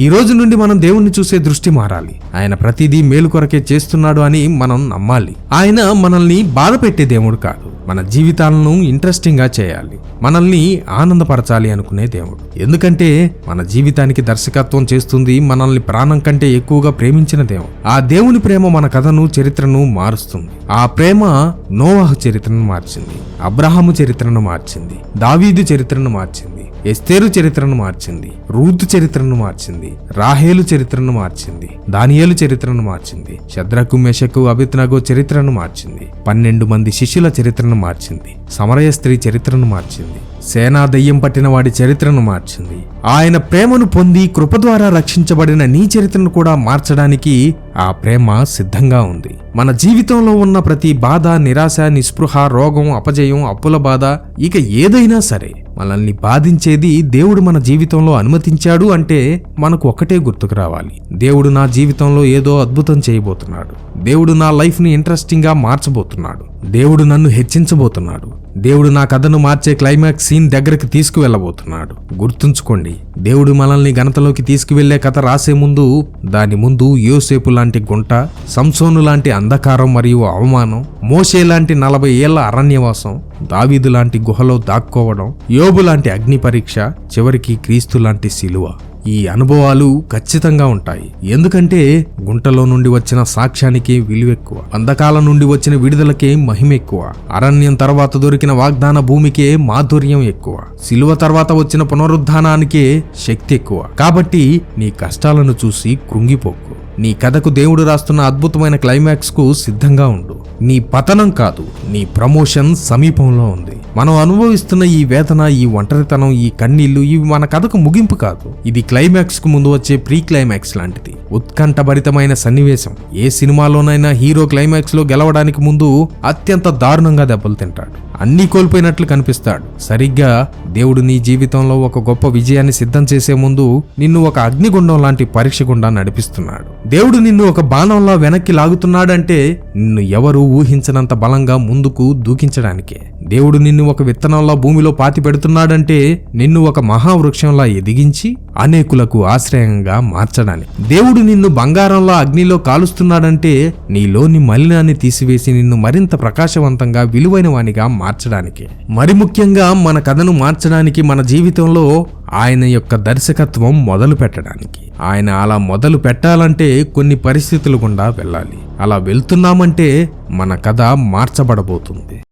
ఈ రోజు నుండి మనం దేవుణ్ణి చూసే దృష్టి మారాలి. ఆయన ప్రతిదీ మేలు కొరకే చేస్తున్నాడు అని మనం నమ్మాలి. ఆయన మనల్ని బాధ పెట్టే దేవుడు కాదు. మన జీవితాలను ఇంట్రెస్టింగ్గా చేయాలి. మనల్ని ఆనందపరచాలి అనుకునే దేవుడు. ఎందుకంటే మన జీవితానికి దర్శకత్వం చేస్తుంది మనల్ని ప్రాణం కంటే ఎక్కువగా ప్రేమించిన దేవుడు. ఆ దేవుని ప్రేమ మన కథను చరిత్రను మారుస్తుంది. ఆ ప్రేమ నోవాహు చరిత్రను మార్చింది. అబ్రహాము చరిత్రను మార్చింది. దావీదు చరిత్రను మార్చింది. ఎస్తేరు చరిత్రను మార్చింది రూత్ చరిత్రను మార్చింది రాహేలు చరిత్రను మార్చింది దానియేలు చరిత్రను మార్చింది శద్రకు మెషకు అభిత్నగో చరిత్రను మార్చింది పన్నెండు మంది శిష్యుల చరిత్రను మార్చింది సమరయ స్త్రీ చరిత్రను మార్చింది సేనా దయ్యం పట్టిన వాడి చరిత్రను మార్చింది. ఆయన ప్రేమను పొంది కృప ద్వారా రక్షించబడిన నీ చరిత్రను కూడా మార్చడానికి ఆ ప్రేమ సిద్ధంగా ఉంది. మన జీవితంలో ఉన్న ప్రతి బాధ నిరాశ నిస్పృహ రోగం అపజయం అప్పుల బాధ ఇక ఏదైనా సరే మనల్ని బాధించేది దేవుడు మన జీవితంలో అనుమతించాడు అంటే మనకు ఒకటే గుర్తుకు రావాలి. దేవుడు నా జీవితంలో ఏదో అద్భుతం చేయబోతున్నాడు. దేవుడు నా లైఫ్ని ఇంట్రెస్టింగ్గా మార్చబోతున్నాడు. దేవుడు నన్ను హెచ్చించబోతున్నాడు. దేవుడు నా కథను మార్చే క్లైమాక్స్ సీన్ దగ్గరికి తీసుకువెళ్ళబోతున్నాడు. గుర్తుంచుకోండి దేవుడు మనల్ని ఘనతలోకి తీసుకువెళ్ళే కథ రాసే ముందు దాని ముందు యోసేపు లాంటి గుంట సంసోను లాంటి అంధకారం మరియు అవమానం మోషే లాంటి నలభై ఏళ్ళ అరణ్యవాసం దావీదు లాంటి గుహలో దాక్కోవడం యోబు లాంటి అగ్ని పరీక్ష చివరికి క్రీస్తు లాంటి శిలువ ఈ అనుభవాలు ఖచ్చితంగా ఉంటాయి. ఎందుకంటే గుంటలో నుండి వచ్చిన సాక్ష్యానికి విలువెక్కువ. అంధకాలం నుండి వచ్చిన విడుదలకే మహిమ ఎక్కువ అరణ్యం తర్వాత దొరికిన వాగ్దాన భూమికే మాధుర్యం ఎక్కువ. సిలువ తర్వాత వచ్చిన పునరుద్ధానానికే శక్తి ఎక్కువ కాబట్టి నీ కష్టాలను చూసి కృంగిపోకు. నీ కథకు దేవుడు రాస్తున్న అద్భుతమైన క్లైమాక్స్కు సిద్ధంగా ఉండు. నీ పతనం కాదు నీ ప్రమోషన్ సమీపంలో ఉంది. మనం అనుభవిస్తున్న ఈ వేదన ఈ ఒంటరితనం ఈ కన్నీళ్ళు ఇవి మన కథకు ముగింపు కాదు. ఇది క్లైమాక్స్కు ముందు వచ్చే ప్రీ క్లైమాక్స్ లాంటిది. ఉత్కంఠభరితమైన సన్నివేశం. ఏ సినిమాలోనైనా హీరో క్లైమాక్స్లో గెలవడానికి ముందు అత్యంత దారుణంగా దెబ్బలు తింటాడు. అన్నీ కోల్పోయినట్లు కనిపిస్తాడు. సరిగ్గా దేవుడు నీ జీవితంలో ఒక గొప్ప విజయాన్ని సిద్ధం చేసే ముందు నిన్ను ఒక అగ్నిగుండం లాంటి పరీక్ష గుండా నడిపిస్తున్నాడు. దేవుడు నిన్ను ఒక బాణంలా వెనక్కి లాగుతున్నాడంటే నిన్ను ఎవరు ఊహించనంత బలంగా ముందుకు దూకించడానికే. దేవుడు నిన్ను ఒక విత్తనంలా భూమిలో పాతి పెడుతున్నాడంటే నిన్ను ఒక మహావృక్షంలా ఎదిగించి అనేకులకు ఆశ్రయంగా మార్చడానికి దేవుడు నిన్ను బంగారంలా అగ్నిలో కాలుస్తున్నాడంటే నీలోని మలినాన్ని తీసివేసి నిన్ను మరింత ప్రకాశవంతంగా విలువైన వానిగా మార్చడానికి. మరి ముఖ్యంగా మన కథను మార్చడానికి మన జీవితంలో ఆయన యొక్క దర్శకత్వం మొదలు పెట్టడానికి. ఆయన అలా మొదలు పెట్టాలంటే కొన్ని పరిస్థితులు గుండా వెళ్ళాలి. అలా వెళ్తున్నామంటే మన కథ మార్చబడబోతుంది.